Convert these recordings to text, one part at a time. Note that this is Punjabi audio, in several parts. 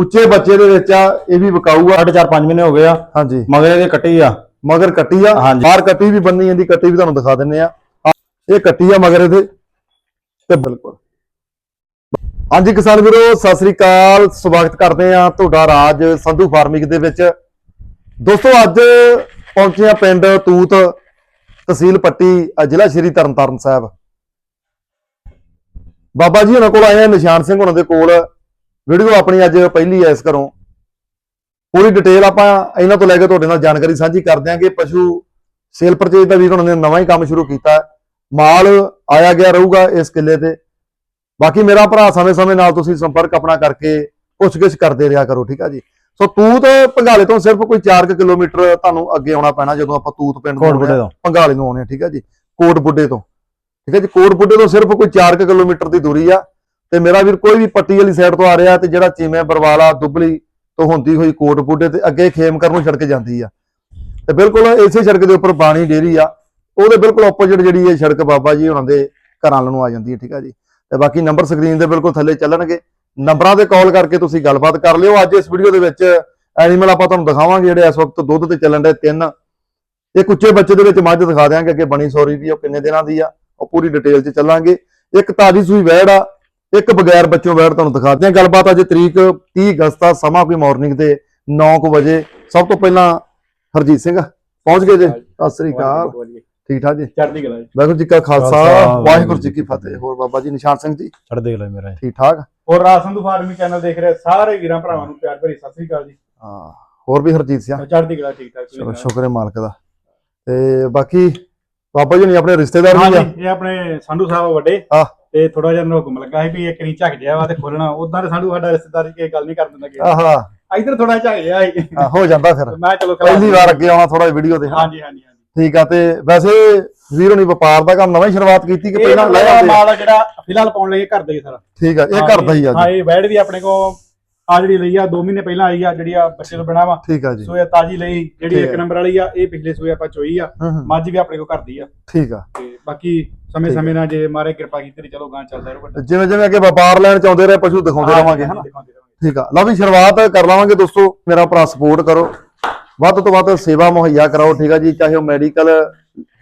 ਉੱਚੇ ਬੱਚੇ ਦੇ ਵਿੱਚ ਆ ਇਹ ਵੀ ਵਿਕਾਊ ਆ ਸਾਢੇ ਚਾਰ ਪੰਜ ਮਹੀਨੇ ਹੋ ਗਏ ਆ। ਹਾਂਜੀ। ਮਗਰ ਇਹਦੇ ਕੱਟੀ ਆ। ਮਗਰ ਕੱਟੀ ਆ? ਹਾਂਜੀ। ਬਾਹਰ ਕੱਟੀ ਵੀ ਬੰਨੀ ਜਾਂਦੀ ਕੱਟੀ ਵੀ ਤੁਹਾਨੂੰ ਦਿਖਾ ਦਿੰਨੇ ਆ। ਇਹ ਕੱਟੀ ਆ ਮਗਰ ਇਹਦੇ ਤੇ ਬਿਲਕੁਲ। ਹਾਂਜੀ ਕਿਸਾਨ ਵੀਰੋ ਸਤਿ ਸ੍ਰੀ ਅਕਾਲ। ਸਵਾਗਤ ਕਰਦੇ ਆ ਤੁਹਾਡਾ ਰਾਜ ਸੰਧੂ ਫਾਰਮਿੰਗ ਦੇ ਵਿੱਚ। ਦੋਸਤੋ ਅੱਜ ਪਹੁੰਚੇ ਆ ਪਿੰਡ ਤੂਤ ਤਹਿਸੀਲ ਪੱਟੀ ਜ਼ਿਲ੍ਹਾ ਸ਼੍ਰੀ ਤਰਨਤਾਰਨ ਸਾਹਿਬ। ਬਾਬਾ ਜੀ ਉਹਨਾਂ ਕੋਲ ਆਏ ਆ ਨਿਸ਼ਾਨ ਸਿੰਘ ਉਹਨਾਂ ਦੇ ਕੋਲ। ਵੀਡੀਓ ਆਪਣੀ ਅੱਜ ਪਹਿਲੀ ਐ ਇਸ ਘਰੋਂ। ਪੂਰੀ ਡਿਟੇਲ ਆਪਾਂ ਇਹਨਾਂ ਤੋਂ ਲੈ ਕੇ ਤੁਹਾਡੇ ਨਾਲ ਜਾਣਕਾਰੀ ਸਾਂਝੀ ਕਰ ਦਿਆਂਗੇ ਪਸ਼ੂ ਸੇਲ ਪਰਚੇਜ ਦਾ ਵੀ ਉਹਨਾਂ ਨੇ ਨਵਾਂ ਹੀ ਕੰਮ ਸ਼ੁਰੂ ਕੀਤਾ। ਮਾਲ ਆਇਆ ਗਿਆ ਰਹੂਗਾ ਇਸ ਕਿੱਲੇ ਤੇ। ਬਾਕੀ ਮੇਰਾ ਭਰਾ ਸਮੇਂ-ਸਮੇਂ ਨਾਲ ਤੁਸੀਂ ਸੰਪਰਕ ਆਪਣਾ ਕਰਕੇ ਪੁੱਛਗਿੱਛ ਕਰਦੇ ਰਿਹਾ ਕਰੋ ਠੀਕ ਆ ਜੀ? ਸੋ ਤੂਤ ਪੰਗਾਲੇ ਤੋਂ ਸਿਰਫ ਕੋਈ 4 ਕਿਲੋਮੀਟਰ ਤੁਹਾਨੂੰ ਅੱਗੇ ਆਉਣਾ ਪੈਣਾ ਜਦੋਂ ਆਪਾਂ ਤੂਤ ਪਿੰਡ ਤੋਂ। ਪੰਗਾਲੇ ਨੂੰ ਆਉਣੇ ਆ, ਠੀਕ ਆ ਜੀ? ਕੋਟ ਬੁੱਢੇ ਤੋਂ। ਠੀਕ ਹੈ ਜੀ? ਕੋਟ ਬੁੱਢੇ ਤੋਂ ਸਿਰਫ ਕੋਈ 4 ਕਿਲੋਮੀਟਰ ਦੀ ਦੂਰੀ ਆ। ਤੇ ਮੇਰਾ ਵੀਰ ਕੋਈ ਵੀ ਪੱਟੀ ਵਾਲੀ ਸਾਈਡ ਤੋਂ ਆ ਰਿਹਾ ਤੇ ਜਿਹੜਾ ਚੀਮੇ ਬਰਵਾਲਾ ਦੁੱਬਲੀ ਤੋਂ ਹੁੰਦੀ ਹੋਈ ਕੋਟ ਬੁੱਢੇ ਤੇ ਅੱਗੇ ਖੇਮਕਰ ਨੂੰ ਸੜਕ ਜਾਂਦੀ ਆ। ਤੇ ਬਿਲਕੁਲ ਇਸੇ ਸੜਕ ਦੇ ਉੱਪਰ ਬਾਣੀ ਡੇਰੀ ਆ। ਉਹਦੇ ਬਿਲਕੁਲ ਆਪੋਜ਼ਿਟ ਜਿਹੜੀ ਇਹ ਸੜਕ ਬਾਬਾ ਜੀ ਉਹਨਾਂ ਦੇ ਘਰਾਂ ਵੱਲ ਨੂੰ ਆ ਜਾਂਦੀ ਹੈ ਠੀਕ ਆ ਜੀ। ਤੇ ਬਾਕੀ ਨੰਬਰ ਸਕਰੀਨ ਦੇ ਬਿਲਕੁਲ ਥੱਲੇ ਚੱਲਣਗੇ। ਨੰਬਰਾਂ ਤੇ ਕਾਲ ਕਰਕੇ ਤੁਸੀਂ ਗੱਲਬਾਤ ਕਰ ਲਿਓ। ਅੱਜ ਇਸ ਵੀਡੀਓ ਦੇ ਵਿੱਚ ਐਨੀਮਲ ਆਪਾਂ ਤੁਹਾਨੂੰ ਦਿਖਾਵਾਂਗੇ ਜਿਹੜੇ ਇਸ ਵਕਤ ਦੁੱਧ ਤੇ ਚੱਲਣ ਦੇ ਤਿੰਨ। ਇੱਕ ਉੱਚੇ ਬੱਚੇ ਦੇ ਵਿੱਚ ਮੱਝ ਦਿਖਾ ਦਿਆਂਗੇ ਅੱਗੇ ਬਣੀ ਸੌਰੀ ਵੀ ਉਹ ਕਿੰਨੇ ਦਿਨਾਂ ਦੀ ਆ, ਉਹ ਪੂਰੀ ਡਿਟੇਲ 'ਚ ਚੱਲਾਂਗੇ। ਇੱਕ ਤਾਜੀ ਸੂਈ ਵੈੜ ਆ। ਇੱਕ ਬਗੈਰ ਬੱਚੋਂ ਵੈੜ ਤੁਹਾਨੂੰ ਦਿਖਾਦੇ ਆ ਗੱਲਬਾਤ ਅੱਜ ਤਰੀਕ 30 ਅਗਸਤ ਆ ਸਮਾਂ ਕੋਈ ਮਾਰਨਿੰਗ ਦੇ 9:00 ਵਜੇ। ਸਭ ਤੋਂ ਪਹਿਲਾਂ ਹਰਜੀਤ ਸਿੰਘ ਪਹੁੰਚ ਗਏ ਜੇ? ਸਤਿ ਸ੍ਰੀ ਅਕਾਲ। ਠੀਕ ਠਾਕ ਜੀ? ਚੜ੍ਹਦੀ ਕਲਾ ਜੀ। ਵਾਹਿਗੁਰੂ ਜੀ ਕਾ ਖਾਲਸਾ। ਵਾਹਿਗੁਰੂ ਜੀ ਕੀ ਫਤਿਹ। ਹੋਰ ਬਾਬਾ ਜੀ ਨਿਸ਼ਾਨ ਸਿੰਘ ਜੀ? ਛੱਡ ਲੈ ਮੇਰਾ ਠੀਕ ਠਾਕ? ਹੋਰ ਰਾਜ ਸੰਧੂ ਫਾਰਮੀ ਚੈਨਲ ਦੇਖ ਰਹੇ ਸਾਰੇ ਵੀਰਾਂ ਭਰਾਵਾਂ ਨੂੰ ਪਿਆਰ ਭਰੀ ਸਤਿ ਸ੍ਰੀ ਅਕਾਲ ਜੀ। ਹਾਂ ਹੋਰ ਵੀ ਹਰਜੀਤ ਸਿੰਘ ਚੜ੍ਹਦੀ ਕਲਾ ਠੀਕ ਠਾਕ ਚਲੋ? ਸ਼ੁਕਰ ਹੈ ਮਾਲਕ ਦਾ। ਤੇ ਬਾਕੀ ਬਾਬਾ ਜੀ ਨੇ ਆਪਣੇ ਰਿਸ਼ਤੇਦਾਰ ਵੀ ਆ? ਇਹ ਆਪਣੇ ਸੰਧੂ ਸਾਹਿਬ ਵੱਡੇ। ਤੇ ਥੋੜਾ ਜਿਹਾ ਹੁਕਮ ਲੱਗਾ ਸੀ ਵੀ ਇੱਕ ਰੀ ਝੱਕ ਜਿਆ ਵਾ ਤੇ ਖੋਲਣਾ ਉਦਾਂ ਤੇ ਸੰਧੂ ਸਾਡਾ ਰਿਸ਼ਤੇਦਾਰੀ ਕੀ ਗੱਲ ਨਹੀਂ ਕਰ ਦਿੰਦਾ ਕਿ ਆਹਾ। ਇਧਰ ਥੋੜਾ ਝੱਕ ਜਿਆ ਸੀ। ਆ, ਹੋ ਜਾਂਦਾ ਫਿਰ। ਮੈਂ ਚਲੋ ਖਿਲਾ ਪਹਿਲੀ ਵਾਰ ਅੱਗੇ ਆਉਣਾ ਥੋੜਾ ਵੀਡੀਓ ਤੇ ਹਾਂਜੀ ਹਾਂਜੀ ਹਾਂਜੀ। ਠੀਕ ਆ ਤੇ ਵੈਸੇ ਵੀਰ ਹੋਣੀ ਵਪਾਰ ਦਾ ਕੰਮ ਨਵਾਂ ਹੀ ਸ਼ੁਰੂਆਤ ਕੀਤੀ ਕਿ ਇਹ ਪਹਿਲਾਂ ਲੈ ਆਉਂਦੇ? ਆ? ਮਾਲ ਆ ਜਿਹੜਾ ਫਿਲਹਾਲ ਪਾਉਣ ਲਈ ਘਰ ਦਾ ਹੀ ਸਾਰਾ। ਠੀਕ ਆ ਇਹ ਘਰ ਦਾ ਹੀ ਆ ਹਾਂ ਜੀ ਇਹ ਵੈੜ ਵੀ ਆਪਣੇ ਕੋ ਆ ਜਿਹੜੀ ਲਈ ਆ 2 ਮਹੀਨੇ ਪਹਿਲਾਂ ਆਈ ਆ ਜਿਹੜੀ ਆ ਬੱਚੇ ਤੋਂ ਬਣਾ ਵਾ। ਠੀਕ ਆ ਜੀ। ਸੋ ਇਹ ਤਾਜੀ ਲਈ ਜਿਹੜੀ ਠੀਕ ਇੱਕ ਹੈ। ਨੰਬਰ ਵਾਲੀ ਆ ਇਹ ਪਿਛਲੇ ਸੂਏ ਆਪਾਂ ਚੋਈ ਆ। ਹੂੰ, ਹੂੰ, ਮੱਝ ਵੀ ਆਪਣੇ ਕੋ ਘਰ ਦੀ ਆ। ਠੀਕ ਆ। ਤੇ ਬਾਕੀ ਸਮੇਂ ਸਮੇਂ ਨਾਲ ਜੇ ਮਾਰੇ ਕਿਰਪਾ ਕੀਤੀ ਤੇ ਚਲੋ ਗਾਂ ਚੱਲਦਾ ਰਹੂਗਾ ਤੇ ਜਿਵੇਂ ਜਿਵੇਂ ਅੱਗੇ ਵਪਾਰ ਲੈਣ ਚਾਹੁੰਦੇ ਰਹੇ ਪਸ਼ੂ ਦਿਖਾਉਂਦੇ ਰਵਾਂਗੇ ਹਨਾ? ਦਿਖਾਉਂਦੇ ਠੀਕ ਆ। ਲਓ ਵੀ ਸ਼ੁਰੂਆਤ ਕਰ ਲਵਾਂਗੇ ਦੋਸਤੋ ਮੇਰਾ ਭਰਾ ਸਪੋਰਟ ਕਰੋ। ਵੱਧ ਤੋਂ ਵੱਧ ਸੇਵਾ ਮੁਹੱਈਆ ਕਰਾਓ ਠੀਕ ਆ ਜੀ ਚਾਹੇ ਉਹ ਮੈਡੀਕਲ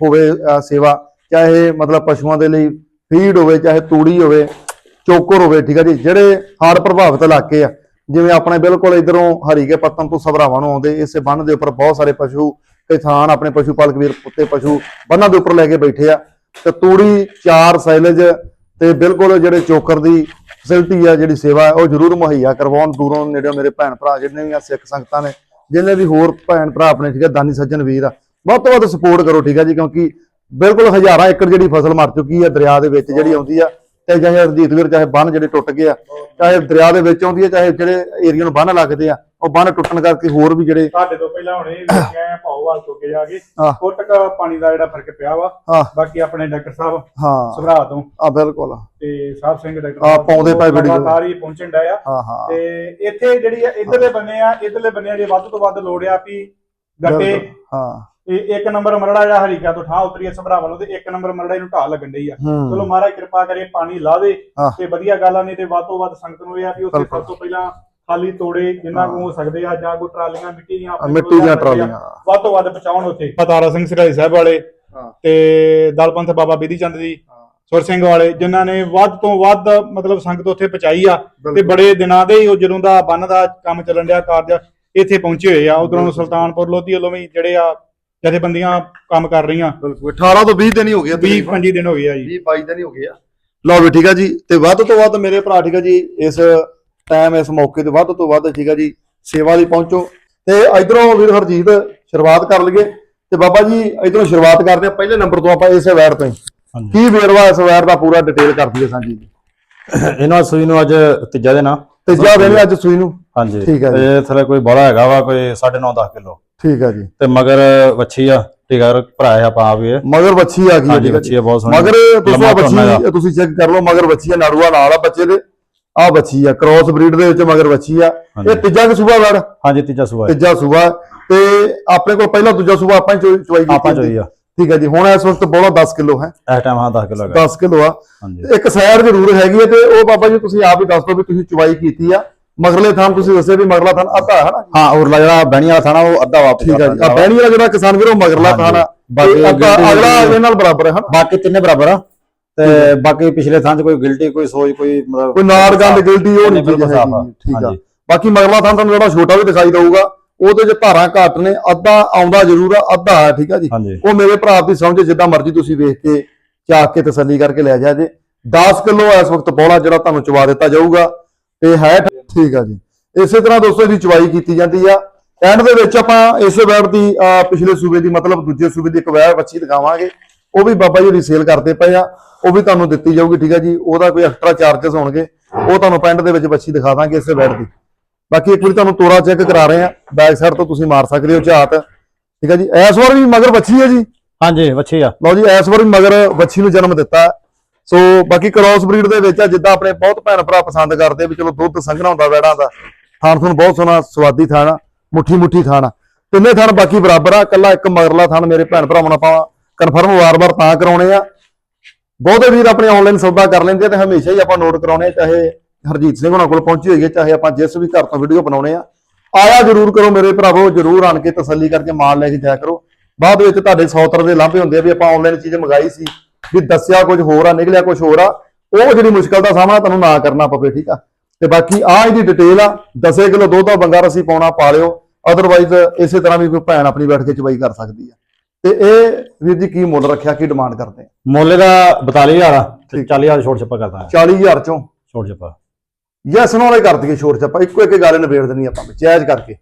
ਹੋਵੇ ਅਹ, ਸੇਵਾ ਚਾਹੇ ਮਤਲਬ ਪਸ਼ੂਆਂ ਦੇ ਲਈ ਫੀਡ ਹੋਵੇ ਚਾਹੇ ਤੂੜੀ ਹੋਵੇ ਚੋਕਰ ਹੋਵੇ ਠੀਕ ਆ ਜੀ ਜਿਹੜੇ ਹੜ੍ਹ ਪ੍ਰਭਾਵਿਤ ਇਲਾਕੇ ਆ। ਜਿਵੇਂ ਆਪਣੇ ਬਿਲਕੁਲ ਇਧਰੋਂ ਹਰੀਕੇ ਪੱਤਨ ਤੋਂ ਸਭਰਾਵਾਂ ਨੂੰ ਆਉਂਦੇ ਇਸੇ ਬੰਨ ਦੇ ਉੱਪਰ ਬਹੁਤ ਸਾਰੇ ਪਸ਼ੂ ਕਿਸਾਨ ਆਪਣੇ ਪਸ਼ੂ ਪਾਲਕ ਵੀਰ ਪੁੱਤੇ ਪਸ਼ੂ ਬੰਨਾਂ ਦੇ ਉੱਪਰ ਲੈ ਕੇ ਬੈਠੇ ਆ। ਤੇ ਤੂੜੀ, ਚਾਰ ਸਾਈਲੇਜ ਤੇ ਬਿਲਕੁਲ ਜਿਹੜੇ ਚੋਕਰ ਦੀ ਫੈਸਿਲਿਟੀ ਆ, ਜਿਹੜੀ ਸੇਵਾ ਉਹ ਜ਼ਰੂਰ ਮੁਹੱਈਆ ਕਰਵਾਉਣ। ਦੂਰੋਂ ਨੇੜਿਓਂ ਮੇਰੇ ਭੈਣ ਭਰਾ ਜਿਹਨੇ ਵੀ ਆ ਸਿੱਖ ਸੰਗਤਾਂ ਨੇ ਜਿਹਨੇ ਵੀ ਹੋਰ ਭੈਣ ਭਰਾ ਆਪਣੇ ਠੀਕ ਹੈ ਦਾਨੀ ਸੱਜਣ ਵੀਰ ਆ, ਵੱਧ ਤੋਂ ਵੱਧ ਸਪੋਰਟ ਕਰੋ ਠੀਕ ਹੈ ਜੀ, ਕਿਉਂਕਿ ਬਿਲਕੁਲ ਹਜ਼ਾਰਾਂ ਏਕੜ ਜਿਹੜੀ ਫਸਲ ਮਰ ਚੁੱਕੀ ਹੈ ਦਰਿਆ ਦੇ ਵਿੱਚ ਜਿਹੜੀ ਆਉਂਦੀ ਆ ਤੇ ਚਾਹੇ ਹਰਜੀਤ ਵੀਰ ਚਾਹੇ ਬੰਨ ਜਿਹੜੇ ਟੁੱਟ ਗਏ ਆ ਚਾਹੇ ਦਰਿਆ ਦੇ ਵਿੱਚ ਆਉਂਦੀ ਹੈ ਚਾਹੇ ਜਿਹੜੇ ਏਰੀਆ ਨੂੰ ਬੰਨ ਲੱਗਦੇ ਆ ਉਹ ਬੰਨ ਟੁੱਟਣ ਕਰਕੇ ਹੋਰ ਵੀ ਜਿਹੜੇ ਸਾਡੇ ਤੋਂ ਪਹਿਲਾਂ ਹੁਣੇ ਵੇਖਿਆ ਭਾਉਵਾਲ ਤੋਂ ਕੇ ਜਾ ਕੇ ਆਹ। ਫੁੱਟ ਕ ਪਾਣੀ ਦਾ ਜਿਹੜਾ ਫ਼ਰਕ ਪਿਆ ਵਾ। ਬਾਕੀ ਆਪਣੇ ਡਾਕਟਰ ਸਾਹਿਬ ਹਾਂ ਸਭਰਾ ਤੋਂ ਆ ਬਿਲਕੁਲ ਤੇ ਸਾਹਿਬ ਸਿੰਘ ਡਾਕਟਰ ਆਹ, ਪਾਉਂਦੇ ਪਏ। ਲਗਾਤਾਰ ਹੀ ਪਹੁੰਚਣ ਡਿਆ ਆ ਤੇ ਇੱਥੇ ਜਿਹੜੀ ਆ ਇਧਰਲੇ ਬੰਨੇ ਆ ਇਧਰਲੇ ਬੰਨੇ ਆ ਜੇ ਵੱਧ ਤੋਂ ਵੱਧ ਲੋੜ ਆ ਵੀ ਗੱਟੇ ਹਾਂ ਇਹ ਇੱਕ ਨੰਬਰ ਮਰੜਾ ਜਿਹੜਾ ਹਰੀਕਾ ਤੋਂ ਠਾਹ ਉਤਰੀ ਸਭਰਾ ਵੱਲੋਂ ਤੇ ਇੱਕ ਨੰਬਰ ਮਰੜਾ ਇਹਨੂੰ ਢਾਹ ਲੱਗਣ ਡਈ ਆ ਹੂੰ ਚਲੋ ਮਹਾਰਾਜ ਕਿਰਪਾ ਕਰੇ ਪਾਣੀ ਲਾ ਦੇ ਹਾਂ। ਤੇ ਵਧੀਆ ਗੱਲ ਆ ਨਹੀਂ ਤੇ ਵੱਧ ਤੋਂ ਵੱਧ ਸੰਗਤ ਨੂੰ ਇਹ ਆ ਵੀ ਉੱਥੇ ਬਿਲਕੁਲ। ਸਭ ਤੋਂ ਪਹਿਲਾਂ ਖਾਲੀ ਤੋੜੇ ਜਿੰਨਾ ਕੁ ਹੋ ਸਕਦੇ ਆ ਜਾਂ ਕੋਈ ਟਰਾਲੀਆਂ ਮਿੱਟੀ ਦੀਆਂ ਆਪਣੇ ਮਿੱਟੀ ਕੋਲ ਦੀਆਂ ਟਰਾਲੀਆਂ ਵੱਧ ਤੋਂ ਵੱਧ ਪਹੁੰਚਾਉਣ ਉੱਥੇ ਪਤਾਰਾ ਸਿੰਘ ਸਿਰਾਈ ਸਾਹਿਬ ਵਾਲੇ ਹਾਂ। ਤੇ ਦਲਪੰਥ ਬਾਬਾ ਬਿਧੀ ਚੰਦ ਜੀ ਸੁਰ ਸਿੰਘ ਵਾਲੇ ਜਿਨ੍ਹਾਂ ਨੇ ਵੱਧ ਤੋਂ ਵੱਧ ਮਤਲਬ ਸੰਗਤ ਉੱਥੇ ਪਹੁੰਚਾਈ ਆ ਤੇ ਬਿਲਕੁਲ। ਬੜੇ ਦਿਨਾਂ ਦੇ ਹੀ ਉਹ ਜਦੋਂ ਦਾ ਬੰਨ ਦਾ ਕੰਮ ਚੱਲਣ ਡਿਆ ਕਾਰਜ ਇੱਥੇ ਪਹੁੰਚੇ ਹੋਏ ਆ ਉਧਰੋਂ। ਸੁਲਤਾਨਪੁਰ ਲੋਧੀ ਵੱਲੋਂ ਵੀ ਜਿਹੜੇ ਆ ਜਥੇਬੰਦੀਆਂ ਕੰਮ ਕਰ ਰਹੀਆਂ। ਬਿਲਕੁਲ। 18 ਤੋਂ 20 ਦਿਨ ਹੀ ਹੋ ਗਏ 20 25 ਦਿਨ ਹੋ ਗਏ ਆ ਜੀ। 20 22 ਦਿਨ ਹੀ ਹੋ ਗਏ ਆ। ਲਓ ਵੀ ਠੀਕ ਆ ਜੀ। ਤੇ ਵੱਧ ਤੋਂ ਵੱਧ ਮੇਰੇ ਭਰਾ ਠੀਕ ਆ ਜੀ ਇਸ ਟਾਈਮ ਇਸ ਮੌਕੇ ਤੇ ਵੱਧ ਤੋਂ ਵੱਧ ਠੀਕ ਆ ਜੀ ਸੇਵਾ ਲਈ ਪਹੁੰਚੋ। ਤੇ ਇਧਰੋਂ ਵੀਰ ਹਰਜੀਤ ਸ਼ੁਰੂਆਤ ਕਰ ਲਈਏ। ਤੇ ਬਾਬਾ ਜੀ ਇਧਰੋਂ ਸ਼ੁਰੂਆਤ ਕਰਦੇ ਆ। ਪਹਿਲੇ ਨੰਬਰ ਤੋਂ ਆਪਾਂ ਇਸੇ ਵੈਰ ਤੋਂ ਹੀ। ਕੀ ਵੇਰਵਾ ਇਸ ਵੈਰ ਦਾ ਪੂਰਾ ਡਿਟੇਲ ਕਰ ਦਈਏ ਸਾਂਝੀ ਜੀ। ਇਹਨਾਂ ਸੂਈ ਨੂੰ ਅੱਜ ਤੀਜਾ ਦਿਨ ਆ। ਤੇ ਜਾ ਦੇਣੇ ਅੱਜ ਸੂਈ ਨੂੰ। ਹਾਂਜੀ। ਠੀਕ ਹੈ ਜੀ। ਇਹ ਥਲੇ ਕੋਈ ਬੜਾ ਹੈਗਾ ਵਾ ਕੋਈ 9.5 10 ਕਿਲੋ। ਠੀਕ ਆ ਜੀ। ਤੇ ਮਗਰ ਵੱਛੀ ਆ ਠੀਕ ਆ ਭਰਾ ਆ ਪਾ ਵੀ ਇਹ ਮਗਰ ਬੱਚੀ ਆ ਗਈ ਹੈ ਹਾਂਜੀ ਵੱਛੀ ਆ ਬਹੁਤ ਸੋਹਣੀ ਮਗਰ ਤੁਰਨਾ ਬੱਚੀ ਤੁਸੀਂ ਚੈੱਕ ਕਰ ਲਓ ਮਗਰ ਬੱਚੀ ਆ ਨਾੜੂਆ ਨਾਲ ਆ ਬੱਚੇ ਦੇ। ਆ ਬੱਚੀ ਆ ਕ੍ਰਾਸ ਬਰੀਡ ਦੇ ਵਿੱਚ ਮਗਰ ਬੱਚੀ ਆ। ਇਹ ਤੀਜਾ ਕਿ ਸੂਬਾ ਵੜ। ਹਾਂਜੀ ਤੀਜਾ ਹੈ। ਤੀਜਾ ਸੂਬਾ। ਤੇ ਆਪਣੇ ਕੋਲ ਪਹਿਲਾ ਦੂਜਾ ਸੂਬਾ ਆਪਾਂ ਹੀ ਚੋ- ਚੁਆਈ ਕੀਤੀ ਆਪਾਂ ਚੋਈ ਆ। ਠੀਕ ਹੈ ਜੀ ਹੁਣ ਇਸ ਵਕਤ ਬੋਲਾ 10 ਕਿਲੋ ਹੈ। ਇਸ ਟਾਈਮ ਹਾਂ 10 ਕਿਲੋ ਹੈਗਾ। 10 ਕਿਲੋ ਆ। ਇੱਕ ਸੈਰ ਜ਼ਰੂਰ ਹੈਗੀ ਹੈ ਤੇ ਉਹ ਬਾਬਾ ਜੀ ਤੁਸੀਂ ਆਪ ਹੀ ਦੱਸ ਦਿਓ ਵੀ ਤੁਸੀਂ ਚੁਆਈ ਕੀਤੀ ਆ। ਮਗਰਲੇ ਥਾਂ ਤੁਸੀਂ ਦੱਸਿਆ ਵੀ ਮਗਰਲਾ ਥਾਂ ਅੱਧਾ ਹੈ ਨਾ? ਹਾਂ ਉਰਲਾ ਜਿਹੜਾ ਬਹਿਣੀ ਵਾਲਾ ਥਾਣਾ ਉਹ ਅੱਧਾ ਵਾਪਸ ਠੀਕ ਹੈ ਜੀ। ਆ ਬਹਿਣੀ ਵਾਲਾ ਜਿਹੜਾ ਕਿਸਾਨ ਵੀਰੋ ਮਗਰਲਾ। ਥਾਂ ਆ। ਬਾਕੀ ਅਗਲਾ ਇਹਦੇ ਨਾਲ ਬਰਾਬਰ ਹੈ ਹਨਾ ਬਾਕੀ ਤਿੰਨੇ ਬਰਾਬਰ ਆ। ਤੇ ਬਾਕੀ ਪਿਛਲੇ ਥਾਂ 'ਚ ਕੋਈ ਗਿਲਟੀ ਕੋਈ ਸੋਚ ਕੋਈ ਮਤਲਬ ਕੋਈ ਨਾੜ ਗੰਦ ਗਿਲਟੀ ਉਹ ਨਹੀਂ ਬਿਲਕੁਲ ਸਾਫ਼ ਆ। ਠੀਕ ਆ। ਬਾਕੀ ਮਗਰਲਾ ਥਾਂ ਤੁਹਾਨੂੰ ਜਿਹੜਾ ਛੋਟਾ ਵੀ ਦਿਖਾਈ ਦਊਗਾ ਉਹਦੇ ਚ ਧਾਰਾਂ ਘੱਟ ਨੇ ਅੱਧਾ ਆਉਂਦਾ ਜ਼ਰੂਰ ਆ ਅੱਧਾ ਹੈ ਠੀਕ ਆ ਜੀ। ਉਹ ਮੇਰੇ ਭਰਾ ਦੀ ਸਮਝ ਜਿੱਦਾਂ ਮਰਜ਼ੀ ਤੁਸੀਂ ਵੇਖ ਕੇ ਚਾਕ ਕੇ ਤਸੱਲੀ ਕਰਕੇ ਲੈ ਜਾ ਜੇ। 10 ਕਿਲੋ ਇਸ ਵਕਤ ਬੋਲਾ ਜਿਹੜਾ ਤੁਹਾਨੂੰ ਚਵਾ ਦਿੱਤਾ ਜਾਊਗਾ। ਤੇ ਹੈ ਠੀਕ ਆ ਜੀ। ਇਸੇ ਤਰ੍ਹਾਂ ਦੋਸਤੋ ਇਹਦੀ ਚਵਾਈ ਕੀਤੀ ਜਾਂਦੀ ਆ। ਐਂਡ ਦੇ ਵਿੱਚ ਆਪਾਂ ਇਸੇ ਵੈੜ ਦੀ ਪਿਛਲੇ ਸੂਬੇ ਦੀ ਮਤਲਬ ਦੂਜੇ ਸੂਬੇ ਦੀ ਇੱਕ ਵੈੜ ਬੱਚੀ ਦਿਖਾਵਾਂਗੇ। ਉਹ ਵੀ ਬਾਬਾ ਜੀ ਦੀ ਸੇਲ ਕਰਦੇ ਪਏ ਆ। ਉਹ ਵੀ ਤੁਹਾਨੂੰ ਦਿੱਤੀ ਜਾਊਗੀ ਠੀਕ ਆ ਜੀ। ਉਹਦਾ ਕੋਈ ਐਕਸਟਰਾ ਚਾਰजेस ਹੋਣਗੇ। ਉਹ ਤੁਹਾਨੂੰ ਪਿੰਡ ਦੇ ਵਿੱਚ ਬੱਚੀ ਦਿਖਾ ਦਾਂਗੇ ਇਸੇ ਵੈੜ ਦੀ। ਬਾਕੀ ਇੱਕ ਵਾਰੀ ਤੁਹਾਨੂੰ ਤੋਰਾ ਚੈੱਕ ਕਰਾ ਰਹੇ ਆ। ਬੈਕ ਸਾਈਡ ਤੋਂ ਤੁਸੀਂ ਮਾਰ ਸਕਦੇ ਹੋ ਝਾਤ। ਠੀਕ ਆ ਜੀ। ਇਸ ਵਾਰ ਵੀ ਮਗਰ ਬੱਚੀ ਹੈ ਜੀ। ਹਾਂਜੀ ਵੱਛੀ ਆ। ਲਓ ਜੀ ਇਸ ਵਾਰ ਵੀ ਮਗਰ ਬੱਚੀ ਨੂੰ ਜਨਮ ਦਿੱਤਾ। ਸੋ ਬਾਕੀ ਕ੍ਰਾਸ ਬਰੀਡ ਦੇ ਵਿੱਚ ਆ, ਜਿੱਦਾਂ ਆਪਣੇ ਬਹੁਤ ਭੈਣ ਭਰਾ ਪਸੰਦ ਕਰਦੇ ਵੀ ਚਲੋ ਦੁੱਧ ਸੰਘਣਾ ਹੁੰਦਾ ਵੈੜਾਂ ਦਾ ਥਾਣ ਤੁਹਾਨੂੰ ਬਹੁਤ ਸੋਹਣਾ ਸਵਾਦੀ ਥਾਣਾ ਮੁੱਠੀ ਮੁੱਠੀ ਥਾਣ ਆ। ਤਿੰਨੇ ਥਾਣ ਬਾਕੀ ਬਰਾਬਰ ਆ ਕੱਲਾ ਇੱਕ ਮਗਰਲਾ ਥਾਣ ਮੇਰੇ ਭੈਣ ਭਰਾਵਾਂ ਨੂੰ ਆਪਾਂ ਕਨਫਰਮ ਵਾਰ-ਵਾਰ ਤਾਂ ਕਰਾਉਣੇ ਆ। ਬਹੁਤੇ ਵੀਰ ਆਪਣੇ ਆਨਲਾਈਨ ਸੌਦਾ ਕਰ ਲੈਂਦੇ ਆ ਤੇ ਹਮੇਸ਼ਾ ਹੀ ਆਪਾਂ ਨੋਟ ਕਰਾਉਣੇ ਆ, ਚਾਹੇ ਹਰਜੀਤ ਸਿੰਘ ਉਹਨਾਂ ਕੋਲ ਪਹੁੰਚੀ ਹੋਈ ਹੈ ਚਾਹੇ ਆਪਾਂ ਜਿਸ ਵੀ ਘਰ ਤੋਂ ਵੀਡੀਓ ਬਣਾਉਣੇ ਆ। ਆਇਆ ਜਰੂਰ ਕਰੋ ਮੇਰੇ ਭਰਾਵੋ, ਜਰੂਰ ਆਣ ਕੇ ਤਸੱਲੀ ਕਰਕੇ ਮਾਲ ਲੈ ਕੇ ਜਾਇਆ ਕਰੋ। ਬਾਅਦ ਵਿੱਚ ਤੁਹਾਡੇ 100 ਦੇ ਲਾਂਭੇ ਹੁੰਦੇ ਆ ਵੀ ਆਪਾਂ ਆਨਲਾਈਨ ਚੀਜ਼ ਮੰਗਾਈ ਸੀ। ਵੀ ਦੱਸਿਆ ਕੁਝ ਹੋਰ ਆ ਨਿਕਲਿਆ ਕੁਝ ਹੋਰ ਆ ਉਹ ਜਿਹੜੀ ਮੁਸ਼ਕਲ ਦਾ ਸਾਹਮਣਾ ਤੁਹਾਨੂੰ ਨਾ ਕਰਨਾ ਪਵੇ ਠੀਕ ਆ? ਤੇ ਬਾਕੀ ਆ ਇਹਦੀ ਡਿਟੇਲ ਆ 10 ਕਿਲੋ ਦੁੱਧ ਦਾ ਬੰਗਾ ਰਸੀ ਪਾਉਣਾ ਪਾ ਲਿਓ ਅਦਰਵਾਈਜ਼ ਇਸੇ ਤਰ੍ਹਾਂ ਵੀ ਕੋਈ ਭੈਣ ਆਪਣੀ ਬੈਠ ਕੇ ਚਵਾਈ ਕਰ ਸਕਦੀ ਆ। ਤੇ ਇਹ ਵੀਰ ਜੀ ਕੀ ਮੁੱਲ ਰੱਖਿਆ ਕੀ ਡਿਮਾਂਡ ਕਰਦੇ ਆ? ਮੁੱਲ ਦਾ 42000 ਆ ਤੇ ਠੀਕ। 40000 ਛੋਟ ਛੱਪਾ ਕਰਦਾ। 40000 ਚੋਂ? ਛੋਟ ਛੱਪਾ। ਯੈਸ ਨੋ ਵਾਲੇ ਕਰ ਦਈਏ ਛੋਟ ਛੱਪਾ ਇੱਕੋ ਇੱਕ ਗੱਲ ਨਿਬੇੜ ਦੇਣੀ ਆਪਾਂ ਜਾਇਜ਼ ਕਰਕੇ।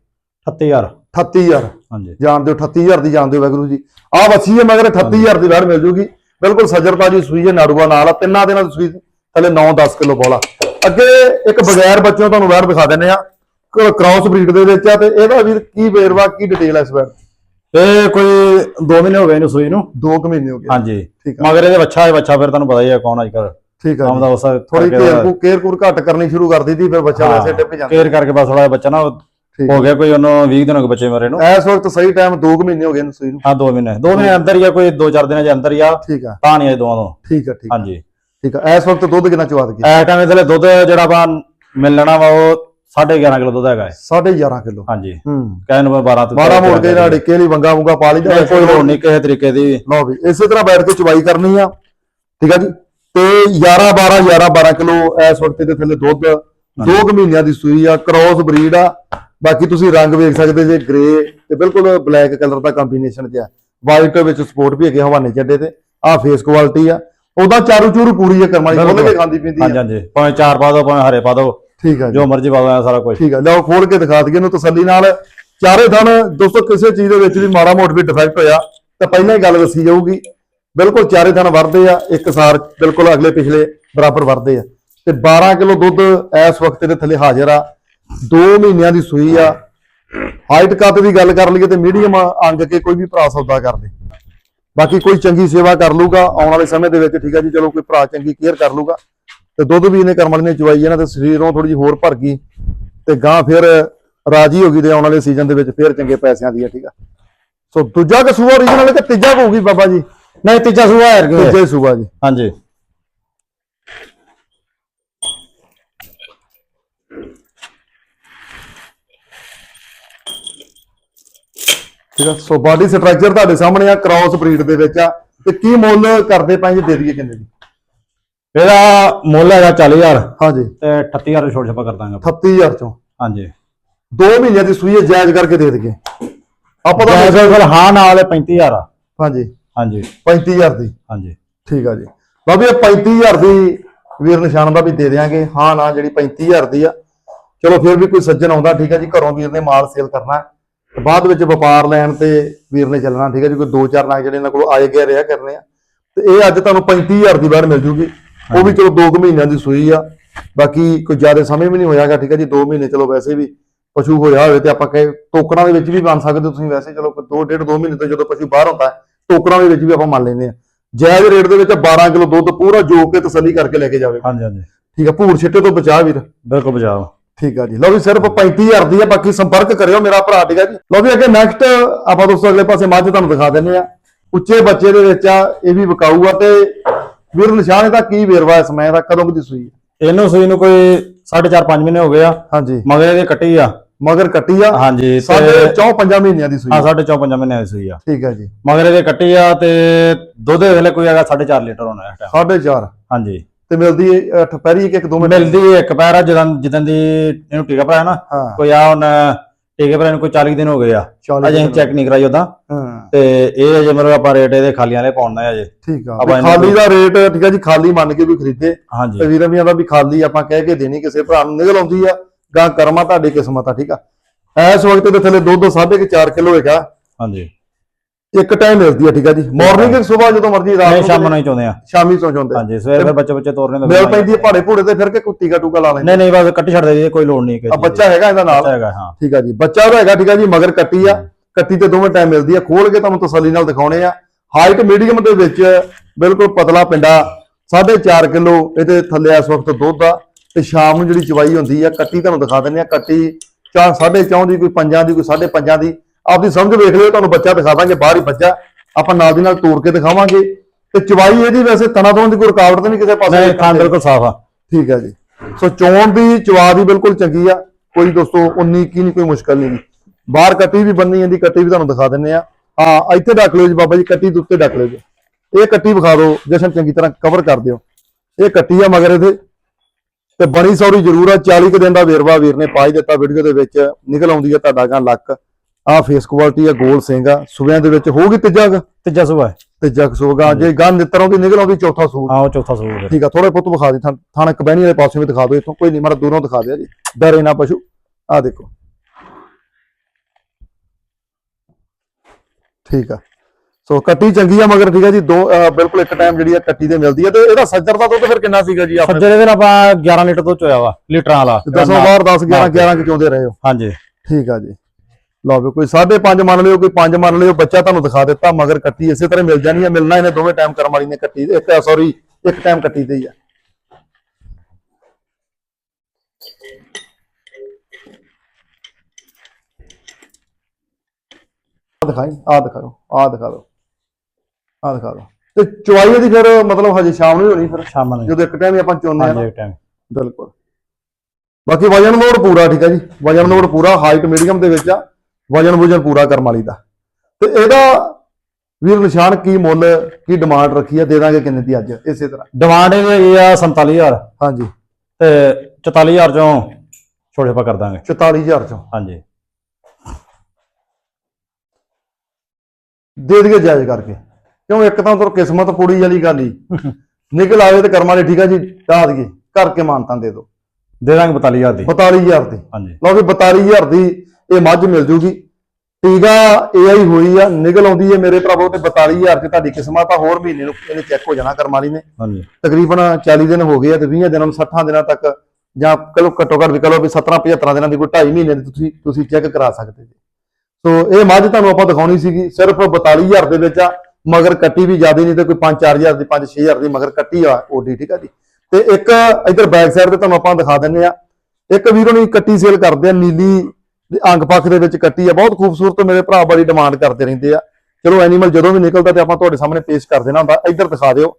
38000 38000 ਹਾਂਜੀ। ਜਾਣਦੇ ਹੋ 38000 ਦੀ ਜਾਣਦੇ ਹੋ ਵਾਹਿਗੁਰੂ ਜੀ। ਆਹ ਵੱਛੀ ਹੈ ਮਗਰ 38000 ਦੀ ਵੜ ਮਿਲ ਜੂਗੀ। ਬਿਲਕੁਲ ਸਜਰਤਾ ਜੀ ਸੂਈ ਹੈ ਨਾੜੂਆ ਨਾਲ ਆ ਤਿੰਨਾਂ ਦਿਨਾਂ ਦੀ ਸੂਈ ਥੱਲੇ 9-10 ਕਿਲੋ ਬੋਲਾ। ਅੱਗੇ ਇੱਕ ਬਗੈਰ ਬੱਚੋਂ ਤੁਹਾਨੂੰ ਵੜ ਦਿਖਾ ਦਿੰਨੇ ਆ ਕ੍ਰਾਸ ਬਰੀਡ ਦੇ ਵਿੱਚ ਆ ਤੇ ਇਹਦਾ ਵੀਰ ਕੀ ਵੇਰਵਾ ਕੀ ਡਿਟੇਲ ਹੈ ਇਸ ਵੜ ਇਹ ਕੋਈ 2 ਮਹੀਨੇ ਹੋ ਗਏ ਇਹਨੂੰ ਸੂਈ ਨੂੰ। 2 ਕੁ ਮਹੀਨੇ ਹੋ ਗਏ। ਹਾਂਜੀ। ਠੀਕ ਆ। ਮਗਰ ਇਹਦੇ ਬੱਚਾ ਹੈ ਬੱਚਾ ਫਿਰ ਤੁਹਾਨੂੰ ਪਤਾ ਹੀ ਹੈ ਕੌਣ ਅੱਜ ਕੱਲ ਠੀਕ ਆ ਕੰਮ ਦਾ ਉਸ ਥੋੜੀ ਕੇਅਰ ਕੂ ਕੇਅਰ ਕੂਰ ਘੱਟ ਕਰਨੀ ਸ਼ੁਰੂ ਕਰ ਦਿੱਤੀ ਫਿਰ ਬੱਚਾ ਵੈਸੇ ਟਿਪ ਜਾਂਦਾ। ਕੇਅਰ ਕਰਕੇ ਬਸ ਥੋੜਾ ਬੱਚਾ ਨਾ ਹੋ ਗਿਆ ਕੋਈ ਉਹਨੂੰ 20 ਦਿਨ ਹੋ ਗਏ ਬੱਚੇ ਮਰੇ ਨੂੰ? ਇਸ ਵਕਤ ਸਹੀ ਟਾਈਮ 2 ਕੁ ਮਹੀਨੇ ਹੋ ਗਏ ਇਹਨੂੰ ਸੂਈ ਨੂੰ। ਹਾਂ 2 ਮਹੀਨੇ। 2 ਮਹੀਨੇ ਅੰਦਰ ਹੀ ਆ ਕੋਈ 2-4 ਦਿਨਾਂ ਦੇ ਅੰਦਰ ਹੀ ਆ। ਠੀਕ ਆ। ਤਾਂ ਨਹੀਂ ਆਏ ਦੋਵਾਂ ਤੋਂ। ਠੀਕ ਆ ਠੀਕ ਆ। ਹਾਂਜੀ। ਠੀਕ ਆ। ਇਸ ਵਕਤ ਦੁੱਧ ਕਿੰਨਾ ਚਵਾ ਦਈਏ ਐ ਟਾਈਮ ਇਹਦੇ ਲਈ ਦੁੱਧ ਜਿਹੜਾ ਆਪਾਂ ਮਿਲਣਾ ਵਾ ਉਹ 11.5 ਕਿਲੋ ਦੁੱਧ ਹੈਗਾ ਹੈ। 11.5 ਕਿਲੋ। ਹਾਂਜੀ। ਹੂੰ। ਕਹਿਣ ਨੂੰ 12 ਤੋਂ ਮਾੜਾ ਮੋੜ ਕੇ ਜਿਹੜਾ ਡਿੱਕੇ ਲਈ ਵੰਗਾ ਵੰਗਾ ਪਾ ਲਈਦਾ ਨਹੀਂ, ਕੋਈ ਲੋੜ ਨਹੀਂ ਕਿਸੇ ਤਰੀਕੇ ਦੀ। ਲਓ ਵੀ ਇਸੇ ਤਰ੍ਹਾਂ ਬੈਠ ਕੇ ਚਵਾਈ ਕਰਨੀ ਆ। ਠੀਕ ਆ ਜੀ? ਤੇ 11 12 11 12 ਕਿਲੋ ਇਸ ਵਕਤ ਦੇ ਥੱਲੇ ਦੁੱਧ 2 ਮਹੀਨਿਆਂ ਦੀ ਸੂਈ ਆ ਕ੍ਰਾਸ ਬਰੀਡ ਆ। ਬਾਕੀ ਤੁਸੀਂ ਰੰਗ ਵੇਖ ਸਕਦੇ ਜੇ ਗ੍ਰੇ ਤੇ ਬਿਲਕੁਲ ਬਲੈਕ ਕਲਰ ਦਾ ਕੰਬੀਨੇਸ਼ਨ ਚ ਆ ਵਾਈਟ ਵਿੱਚ ਸਪੋਰਟ ਵੀ ਹੈਗੇ ਹਵਾਨੇ ਚੱਡੇ ਤੇ। ਆ ਫੇਸ ਕੁਆਲਿਟੀ ਆ। ਉਹਦਾ ਚਾਰੂ ਚੂਰੂ ਪੂਰੀ ਆ ਕਰਮਾਲੀ ਖੋਲ ਕੇ ਖਾਂਦੀ ਪੀਂਦੀ ਹਾਂਜੀ ਹਾਂਜੀ। ਭਾਵੇਂ ਚਾਰ ਪਾ ਦੋ ਭਾਵੇਂ ਹਰੇ ਪਾ ਦੋ। ਠੀਕ ਆ ਜੀ। ਮਰਜ਼ੀ ਪਾ ਦੋ ਸਾਰਾ ਕੁਝ ਠੀਕ ਆ। ਲਓ ਖੋਲ ਕੇ ਦਿਖਾ ਦਈਏ ਇਹਨੂੰ ਤਸੱਲੀ ਨਾਲ। ਚਾਰੇ ਥਣ ਦੋਸਤੋ ਕਿਸੇ ਚੀਜ਼ ਦੇ ਵਿੱਚ ਵੀ ਮਾੜਾ ਮੋਟ ਵੀ ਡਿਫੈਕਟ ਹੋਇਆ ਤਾਂ ਪਹਿਲਾਂ ਹੀ ਗੱਲ ਦੱਸੀ ਜਾਊਗੀ। ਬਿਲਕੁਲ ਚਾਰੇ ਥਣ ਵਰਦੇ ਆ ਇੱਕ ਸਾਰ ਬਿਲਕੁਲ ਅਗਲੇ ਪਿਛਲੇ ਬਰਾਬਰ ਵਰਦੇ ਆ। ਤੇ 12 ਕਿਲੋ ਦੁੱਧ ਇਸ ਵਕਤ ਦੇ ਥੱਲੇ ਹਾਜ਼ਰ ਆ। 2 ਮਹੀਨਿਆਂ ਦੀ ਸੂਈ ਆ। ਹਾਈਟ ਕੱਦ ਦੀ ਗੱਲ ਕਰ ਲਈਏ ਤੇ ਮੀਡੀਅਮ ਅੰਗ ਕੇ ਕੋਈ ਵੀ ਭਰਾ ਸੌਦਾ ਕਰ ਲੇ। ਬਾਕੀ ਕੋਈ ਚੰਗੀ ਸੇਵਾ ਕਰ ਲੂਗਾ ਆਉਣ ਵਾਲੇ ਸਮੇਂ ਦੇ ਵਿੱਚ ਠੀਕ ਆ ਜੀ ਚਲੋ ਕੋਈ ਭਰਾ ਚੰਗੀ ਕੇਅਰ ਕਰ ਲੂਗਾ ਤੇ ਦੁੱਧ ਵੀ ਇਹਨੇ ਕਰਮ ਵਾਲੀ ਨੇ ਚਵਾਈ ਇਹਨਾਂ ਤੇ ਸਰੀਰੋਂ ਥੋੜੀ ਜਿਹੀ ਹੋਰ ਭਰ ਗਈ ਤੇ ਗਾਂ ਫਿਰ ਰਾਜੀ ਹੋ ਗਈ ਤੇ ਆਉਣ ਵਾਲੇ ਸੀਜ਼ਨ ਦੇ ਵਿੱਚ ਫਿਰ ਚੰਗੇ ਪੈਸਿਆਂ ਦੀ ਆ ਠੀਕ ਆ। ਸੋ ਦੂਜਾ ਕਸੂਆ ਓਰੀਜਨਲ ਤੇ ਤੀਜਾ ਹੋਊਗੀ ਬਾਬਾ ਜੀ? ਨਹੀਂ ਤੀਜਾ ਸੂਆ ਹੈ ਤੀਜਾ ਸੂਆ ਜੀ। ਹਾਂਜੀ। ਠੀਕ ਆ? ਸੋ ਬਾਡੀ ਸਟਰਕਚਰ ਤੁਹਾਡੇ ਸਾਹਮਣੇ ਆ ਕ੍ਰਾਸ ਬਰੀਡ ਦੇ ਵਿੱਚ ਆ। ਤੇ ਕੀ ਮੁੱਲ ਕਰਦੇ ਪਏ ਜੀ ਦੇ ਦਈਏ ਕਿੰਨੇ ਦੀ? ਇਹਦਾ ਮੁੱਲ ਹੈਗਾ 40000 ਹਾਂਜੀ। ਤੇ 38000 ਦੇ ਛੋਟ ਛੱਪਾ ਕਰ ਦਾਂਗੇ ਆਪਾਂ। 38000 ਚੋਂ। ਹਾਂਜੀ। 2 ਮਹੀਨਿਆਂ ਦੀ ਸੂਈ ਜਾਇਜ਼ ਕਰਕੇ ਦੇ ਦਈਏ। ਆਪਾਂ ਤਾਂ ਫਿਰ ਹਾਂ ਨਾਲ ਇਹ 35000 ਆ। ਹਾਂਜੀ। ਹਾਂਜੀ। 35000 ਦੀ। ਹਾਂਜੀ। ਠੀਕ ਆ ਜੀ। ਬਾਬੀ ਇਹ 35000 ਦੀ ਵੀਰ ਨਿਸ਼ਾਨ ਦਾ ਵੀ ਦੇ ਦੇਾਂਗੇ ਹਾਂ ਨਾ ਜਿਹੜੀ 35000 ਦੀ ਆ। ਚਲੋ ਫਿਰ ਵੀ ਕੋਈ ਸੱਜਣ ਆਉਂਦਾ ਠੀਕ ਆ ਜੀ। ਘਰੋਂ ਵੀਰ ਨੇ ਮਾਲ ਸੇਲ ਕਰਨਾ। ਬਾਅਦ ਵਿੱਚ ਵਪਾਰ ਲੈਣ ਤੇ ਵੀਰ ਨੇ ਚੱਲਣਾ ਠੀਕ ਆ ਜੀ ਕੋਈ ਦੋ ਚਾਰ ਨਾਗ ਜਿਹੜੇ ਇਹਨਾਂ ਕੋਲ ਆਏ ਗਏ ਰਿਹਾ ਕਰਨੇ ਆ। ਤੇ ਇਹ ਅੱਜ ਤੁਹਾਨੂੰ 35000 ਦੀ ਬਾੜ ਮਿਲ ਜੂਗੀ। ਉਹ ਵੀ ਚਲੋ 2 ਮਹੀਨਿਆਂ ਦੀ ਸੂਈ ਆ। ਬਾਕੀ ਕੋਈ ਜ਼ਿਆਦਾ ਸਮੇਂ ਵੀ ਨਹੀਂ ਹੋਇਆਗਾ ਠੀਕ ਆ ਜੀ 2 ਮਹੀਨੇ ਚਲੋ ਵੈਸੇ ਵੀ ਪਸ਼ੂ ਹੋਇਆ ਹੋਵੇ ਤੇ ਆਪਾਂ ਕਹੇ ਟੋਕਰਾਂ ਦੇ ਵਿੱਚ ਵੀ ਬਣ ਸਕਦੇ ਹੋ ਤੁਸੀਂ ਵੈਸੇ ਚਲੋ 2 ਡੇਢ 2 ਮਹੀਨੇ ਤੋਂ ਜਦੋਂ ਪਸ਼ੂ ਬਾਹਰ ਹੁੰਦਾ ਹੈ, ਟੋਕਰਾਂ ਦੇ ਵਿੱਚ ਵੀ ਆਪਾਂ ਮੰਨ ਲੈਂਦੇ ਆ। ਜਾਇਜ਼ ਰੇਟ ਦੇ ਵਿੱਚ 12 ਕਿਲੋ ਦੁੱਧ ਪੂਰਾ ਜੋਕ ਕੇ ਤਸੱਲੀ ਕਰਕੇ ਲੈ ਕੇ ਜਾਵੇ। ਹਾਂਜੀ ਹਾਂਜੀ। ਠੀਕ ਆ ਭੂਰ ਛਿੱਟੇ ਤੋਂ ਬਚਾ ਵੀਰ। ਬਿਲਕੁਲ ਬਜਾਓ ਠੀਕ ਆ ਜੀ। ਲਓ ਵੀ ਸਿਰਫ 35000 ਦੀ ਆ ਬਾਕੀ ਸੰਪਰਕ ਕਰਿਓ ਮੇਰਾ ਭਰਾ ਠੀਕ ਆ ਜੀ। ਲਓ ਵੀ ਅੱਗੇ ਨੈਕਸਟ ਆਪਾਂ ਦੋਸਤੋ ਅਗਲੇ ਪਾਸੇ ਮੱਝ ਤੁਹਾਨੂੰ ਦਿਖਾ ਦਿੰਨੇ ਆ। ਉੱਚੇ ਬੱਚੇ ਦੇ ਵਿੱਚ ਆ ਇਹ ਵੀ ਵਿਕਾਊ ਆ ਤੇ ਵੀਰ ਨਿਸ਼ਾਨ ਇਹਦਾ ਕੀ ਵੇਰਵਾ ਇਸ ਸਮੇਂ ਦਾ ਕਦੋਂ ਦੀ ਸੂਈ ਹੈ ਇਹਨੂੰ ਸੂਈ ਨੂੰ ਕੋਈ 4.5 5 ਮਹੀਨੇ ਹੋ ਗਏ ਆ। ਹਾਂਜੀ। ਮਗਰ ਇਹਦੇ ਕੱਟੀ ਆ। ਮਗਰ ਕੱਟੀ ਆ? ਹਾਂਜੀ ਸਾਡੇ ਚੌ ਪੰਜਾਂ ਮਹੀਨਿਆਂ ਦੀ ਸੂਈ ਹਾਂ 4.5 5 ਮਹੀਨੇ ਦੀ ਸੂਈ ਆ। ਠੀਕ ਹੈ ਜੀ। ਮਗਰ ਇਹਦੇ ਕੱਟੀ ਆ ਤੇ ਦੁੱਧ ਦੇ ਵੇਲੇ ਕੋਈ ਹੈਗਾ 4.5 ਲੀਟਰ ਹੋਣਾ ਸਾਢੇ ਚਾਰ। ਹਾਂਜੀ। ਤੇ ਮਿਲਦੀ ਹੈ ਅਠ ਪੈਰੀ ਇੱਕ ਇੱਕ ਦੋ ਮਿੰਟ ਮਿਲਦੀ ਇੱਕ ਪੈਰ ਜਦੋਂ ਜਿੱਦਾਂ ਦੀ ਇਹਨੂੰ ਟੀਕਾ ਭਰਾਇਆ ਨਾ ਹਾਂ। ਕੋਈ ਆ ਹੁਣ ਟੀਕੇ ਭਰਾਇਆ ਨੂੰ ਕੋਈ 40 ਦਿਨ ਹੋ ਗਏ ਆ। 40 ਅਜੇ ਚੈੱਕ ਨਹੀਂ ਕਰਾਈ ਉਦਾਂ ਹਾਂ। ਤੇ ਇਹ ਅਜੇ ਮਤਲਬ ਆਪਾਂ ਰੇਟ ਇਹਦੇ ਖਾਲੀਆਂ ਵਾਲੇ ਪਾਉਣਾ ਹੈ ਅਜੇ। ਠੀਕ ਆ। ਆਪਾਂ ਵੀ ਇਹਨੂੰ ਖਾਲੀ ਦਾ ਰੇਟ ਠੀਕ ਆ ਜੀ ਖਾਲੀ ਮੰਨ ਕੇ ਵੀ ਖਰੀਦੇ। ਤੇ ਹਾਂਜੀ ਵੀਰਾਂ ਵੀਰਾਂ ਦਾ ਵੀ ਖਾਲੀ ਆਪਾਂ ਕਹਿ ਕੇ ਦੇਣੀ ਕਿਸੇ ਭਰਾ ਨੂੰ ਨਿਕਲ ਆਉਂਦੀ ਆ ਗਾਂ ਕਰਮਾ ਤੁਹਾਡੀ ਕਿਸਮਤ ਆ ਠੀਕ ਆ। ਇਸ ਵਕਤ ਦੇ ਥੱਲੇ ਦੁੱਧ 4.5 ਕਿਲੋ ਹੈਗਾ। ਹਾਂਜੀ। ਇੱਕ ਟਾਈਮ ਮਿਲਦੀ ਆ ਠੀਕ ਆ ਜੀ। ਮਾਰਨਿੰਗ ਸਵੇਰ ਜਦੋਂ ਮਰਜ਼ੀ ਰਾਤ ਨਹੀਂ ਨੂੰ ਸ਼ਾਮ ਨੂੰ ਹੀ ਚਾਹੁੰਦੇ ਆ। ਸ਼ਾਮੀ ਤੋਂ ਜਾਂਦੇ ਹਾਂਜੀ ਸਵੇਰ ਫਿਰ ਬੱਚੇ ਬੱਚੇ ਤੋਰਨੇ ਤਾਂ ਮਿਲ ਪੈਂਦੀ ਆ ਪਹਾੜੇ ਭੂੜੇ ਤੇ ਫਿਰ ਕੇ ਕੋਈ ਟੀਕਾ ਟੂਕਾ ਲਾ ਲੈਂਦੇ ਨਹੀਂ ਨਹੀਂ ਬਸ ਕੱਟੀ ਛੱਡ ਦੇ ਕੋਈ ਲੋੜ ਨਹੀਂ ਆ ਬੱਚਾ ਹੈਗਾ ਇਹਦਾ ਨਾਲ। ਹੈਗਾ ਹਾਂ। ਠੀਕ ਆ ਜੀ ਬੱਚਾ ਉਹਦਾ ਹੈਗਾ ਠੀਕ ਆ ਜੀ ਮਗਰ ਕੱਟੀ ਆ। ਕੱਟੀ ਤੇ ਦੋਵੇਂ ਟਾਈਮ ਮਿਲਦੀ ਆ। ਖੋਲ ਕੇ ਤੁਹਾਨੂੰ ਤਸੱਲੀ ਨਾਲ ਦਿਖਾਉਣੇ ਆ। ਹਾਈਟ ਮੀਡੀਅਮ ਦੇ ਵਿੱਚ ਬਿਲਕੁਲ ਪਤਲਾ ਪਿੰਡਾ 4.5 ਕਿਲੋ ਇਹਦੇ ਥੱਲੇ ਇਸ ਵਕਤ ਦੁੱਧ ਆ। ਤੇ ਸ਼ਾਮ ਨੂੰ ਜਿਹੜੀ ਚਵਾਈ ਹੁੰਦੀ ਆ ਕੱਟੀ ਤੁਹਾਨੂੰ ਦਿਖਾ ਦਿੰਦੇ ਆ। ਕੱਟੀ ਚਾਰ 4.5 ਦੀ ਕੋਈ ਪੰਜਾਂ ਦੀ ਕੋਈ 5.5 ਦੀ। ਆਪਦੀ ਸਮਝ ਵੇਖ ਲਿਓ ਤੁਹਾਨੂੰ ਬੱਚਾ ਦਿਖਾ ਦਾਂਗੇ ਬਾਹਰ ਹੀ ਬੱਚਾ। ਆਪਾਂ ਨਾਲ ਦੀ ਨਾਲ ਤੋੜ ਕੇ ਦਿਖਾਵਾਂਗੇ। ਤੇ ਚਵਾਈ ਇਹਦੀ ਵੈਸੇ ਤਣਾ ਤੋਂ ਦੀ ਕੋਈ ਰੁਕਾਵਟ ਤਾਂ ਨਹੀਂ ਕਿਸੇ ਪਾਸੇ ਨਹੀਂ ਖਾਣ ਬਿਲਕੁਲ ਸਾਫ਼ ਆ। ਠੀਕ ਹੈ ਜੀ। ਸੋ ਚੋਣ ਦੀ ਚਵਾ ਦੀ ਬਿਲਕੁਲ ਚੰਗੀ ਆ। ਕੋਈ ਦੋਸਤੋ 19 ਕੀ ਨਹੀਂ ਕੋਈ ਮੁਸ਼ਕਲ ਨਹੀਂ। ਬਾਹਰ ਕੱਟੀ ਵੀ ਬੰਨੀ ਜਾਂਦੀ ਕੱਟੀ ਵੀ ਤੁਹਾਨੂੰ ਦਿਖਾ ਦਿੰਨੇ ਆ। ਹਾਂ ਇੱਥੇ ਡੱਕ ਲਿਓ ਜੀ ਬਾਬਾ ਜੀ ਕੱਟੀ ਦੇ ਉੱਤੇ ਡੱਕ ਲਿਓ ਜੀ। ਇਹ ਕੱਟੀ ਵਿਖਾ ਦਿਓ ਜਸ਼ਨ ਚੰਗੀ ਤਰ੍ਹਾਂ ਕਵਰ ਕਰ ਦਿਓ। ਇਹ ਕੱਟੀ ਆ ਮਗਰ ਇਹਦੇ। ਤੇ ਬਣੀ ਸੌਰੀ ਜ਼ਰੂਰ ਆ 40 ਕੁ ਦਿਨ ਦਾ ਵੇਰਵਾ ਵੀਰ ਨੇ ਪਾ ਹੀ ਦਿੱਤਾ ਵੀਡੀਓ ਦੇ ਵਿੱਚ। ਨਿਕਲ ਆਉਂਦੀ ਆ ਤੁਹਾਡਾ ਗਾਂ ਲੱਕ। ਆ ਫੇਸ ਕੁਆਲਿਟੀ ਆ ਗੋਲ ਸਿੰਘ ਆ ਸੁਬਿਆਂ ਦੇ ਵਿੱਚ ਹੋਊਗੀ ਤੀਜਾ ਗਾ ਤੀਜਾ ਸੂਆ ਹੈ। ਤੀਜਾ ਜੇ ਗਾਂ ਨਿੱਤਰੋਂ ਦੀ ਨਿਕਲ ਆਉਂਦੀ ਚੌਥਾ ਸੂਰ ਹਾਂ ਉਹ ਚੌਥਾ ਸੂਆ ਹੈ ਠੀਕ ਆ ਥੋੜੇ ਪੁੱਤ ਵਿਖਾ ਦੇ ਥਾਂ ਥਾਣਾ ਕਬੈਣੀ ਵਾਲੇ ਪਾਸੇ ਵੀ ਦਿਖਾ ਦਿਓ ਇੱਥੋਂ ਕੋਈ ਨਹੀਂ ਮਾਰਾ ਦੂਰੋਂ ਦਿਖਾ ਦਿਆ ਜੀ। ਡਰੇ ਨਾ ਪਸ਼ੂ। ਆ ਦੇਖੋ। ਠੀਕ ਆ। ਸੋ ਕੱਟੀ ਚੰਗੀ ਆ ਮਗਰ ਠੀਕ ਆ ਜੀ ਦੋ ਅਹ, ਬਿਲਕੁਲ ਇੱਕ ਟਾਈਮ ਜਿਹੜੀ ਆ ਕੱਟੀ ਤੇ ਮਿਲਦੀ ਆ। ਤੇ ਇਹਦਾ ਸੱਜਰ ਦਾ ਦੁੱਧ ਫਿਰ ਕਿੰਨਾ ਸੀਗਾ ਜੀ ਆਪਣੇ? ਸੱਜਰੇ ਦੇ ਆਪਾਂ 11 ਲੀਟਰ ਦੁੱਧ ਚੋਇਆ ਵਾ ਲੀਟਰਾਂ ਵਾਲਾ। ਦਸੋਂ ਬਾਹਰ 10 11 11 ਕਿ ਚੋਂਦੇ ਰਹੇ ਹੋ? ਹਾਂਜੀ। ਠੀਕ ਆ ਜੀ। ਲਓ ਵੀ ਕੋਈ 5.5 ਮੰਨ ਲਿਓ ਕੋਈ 5 ਮੰਨ ਲਿਓ ਬੱਚਾ ਤੁਹਾਨੂੰ ਦਿਖਾ ਦਿੱਤਾ ਮਗਰ ਕੱਟੀ ਇਸੇ ਤਰ੍ਹਾਂ ਮਿਲ ਜਾਣੀ ਆ ਮਿਲਣਾ ਇਹਨੇ ਦੋਵੇਂ ਟਾਈਮ ਕਰਮ ਵਾਲੀ ਨੇ ਕੱਟੀ ਇੱਕ ਸੌਰੀ ਇੱਕ ਟਾਈਮ ਕੱਟੀ ਤੇ ਹੀ ਆ। ਦਿਖਾਈ ਆ ਦਿਖਾ ਦਿਓ ਆ ਦਿਖਾ ਦਿਓ ਆ ਦਿਖਾ ਦਿਓ। ਤੇ ਚੁਆਈ ਇਹਦੀ ਫਿਰ ਮਤਲਬ ਹਜੇ ਸ਼ਾਮ ਨੂੰ ਹੀ ਹੋਣੀ ਫਿਰ? ਸ਼ਾਮਾਂ ਨੂੰ ਜਦੋਂ ਇੱਕ ਟਾਈਮ ਹੀ ਆਪਾਂ ਆ ਨਾ। ਹਾਂਜੀ ਟਾਈਮ ਬਿਲਕੁਲ। ਬਾਕੀ ਵਜਨ ਲੋਡ ਪੂਰਾ ਠੀਕ ਹੈ ਜੀ? ਵਜਨ ਲੋਡ ਪੂਰਾ ਹਾਈਟ ਮੀਡੀਅਮ ਦੇ ਵਿੱਚ ਆ। ਵਜਨ ਵਜਨ ਪੂਰਾ ਕਰਮ ਵਾਲੀ ਦਾ। ਤੇ ਇਹਦਾ ਵੀਰ ਨਿਸ਼ਾਨ ਕੀ ਮੁੱਲ ਕੀ ਡਿਮਾਂਡ ਰੱਖੀ ਆ ਦੇ ਦਾਂਗੇ ਕਿੰਨੇ ਦੀ ਅੱਜ ਇਸੇ ਤਰ੍ਹਾਂ। ਡਿਮਾਂਡ ਹੈਗੀ ਆ 47000 ਹਾਂਜੀ। ਤੇ 44000 ਚੋਂ ਛੋੜੇ ਆਪਾਂ ਕਰ ਦਾਂਗੇ। 44000 ਚੋਂ। ਹਾਂਜੀ। ਦੇ ਦਈਏ ਜਾਇਜ਼ ਕਰਕੇ। ਕਿਉਂ ਇੱਕ ਤਾਂ ਤੁਰ ਕਿਸਮਤ ਪੂੜੀ ਵਾਲੀ ਗੱਲ ਹੀ। ਨਿਕਲ ਆਵੇ ਤੇ ਕਰਮ ਵਾਲੀ ਠੀਕ ਆ ਜੀ ਢਾ ਦਈਏ। ਕਰਕੇ ਮਾਨਤਾਂ ਦੇ ਦਿਓ। ਦੇ ਦਾਂਗੇ 42000 ਦੀ। 42000 ਦੀ। ਹਾਂਜੀ। ਲਓ ਵੀ 42000 ਦੀ ਇਹ ਮੱਝ ਮਿਲ ਜੂਗੀ। ਟੀਗਾ ਏਆਈ ਹੋਈ ਆ ਨਿਕਲ ਆਉਂਦੀ ਹੈ ਮੇਰੇ ਭਰਾਵੋ ਤੇ 42000 ਚ ਤੁਹਾਡੀ ਕਿਸਮਤ ਆ ਹੋਰ ਮਹੀਨੇ ਨੂੰ ਇਹਨੇ ਚੈੱਕ ਹੋ ਜਾਣਾ ਕਰਮ ਵਾਲੀ ਨੇ। ਹਾਂਜੀ। ਤਕਰੀਬਨ 40 ਦਿਨ ਹੋ ਗਏ ਆ ਤੇ 20 ਦਿਨਾਂ ਨੂੰ 60 ਦਿਨਾਂ ਤੱਕ ਜਾਂ ਕਲੋ ਘੱਟੋ ਘੱਟ ਵੀ ਕਹੋ ਵੀ 17 75 ਦਿਨਾਂ ਦੀ ਕੋਈ 2.5 ਮਹੀਨੇ ਦੀ ਤੁਸੀਂ ਤੁਸੀਂ ਚੈੱਕ ਕਰਾ ਸਕਦੇ ਜੀ। ਸੋ ਇਹ ਮੱਝ ਤੁਹਾਨੂੰ ਆਪਾਂ ਦਿਖਾਉਣੀ ਸੀਗੀ ਸਿਰਫ 42000 ਦੇ ਵਿੱਚ ਆ ਮਗਰ ਕੱਟੀ ਵੀ ਜ਼ਿਆਦਾ ਨਹੀਂ ਤੇ ਕੋਈ 5-4000 ਦੀ 5-6000 ਦੀ ਮਗਰ ਕੱਟੀ ਆ ਓਡੀ ਠੀਕ ਆ ਜੀ। ਤੇ ਇੱਕ ਇਧਰ ਬੈਕ ਸਾਈਡ ਤੇ ਤੁਹਾਨੂੰ ਆਪਾਂ ਦਿਖਾ ਦਿੰਨੇ ਆ। ਇੱਕ ਵੀਰੋ ਨੇ ਕੱਟੀ ਸੇਲ ਕਰਦੇ ਆ ਨੀਲੀ ਅੰਗ ਪੱਖ ਦੇ ਵਿੱਚ ਕੱਟੀ ਆ ਬਹੁਤ ਖੂਬਸੂਰਤ ਮੇਰੇ ਭਰਾ ਬੜੀ ਡਿਮਾਂਡ ਕਰਦੇ ਰਹਿੰਦੇ ਆ। ਚਲੋ ਐਨੀਮਲ ਜਦੋਂ ਵੀ ਨਿਕਲਦਾ ਤੇ ਆਪਾਂ ਤੁਹਾਡੇ ਸਾਹਮਣੇ ਪੇਸ਼ ਕਰ ਦੇਣਾ ਹੁੰਦਾ ਇੱਧਰ ਦਿਖਾ ਦਿਓ।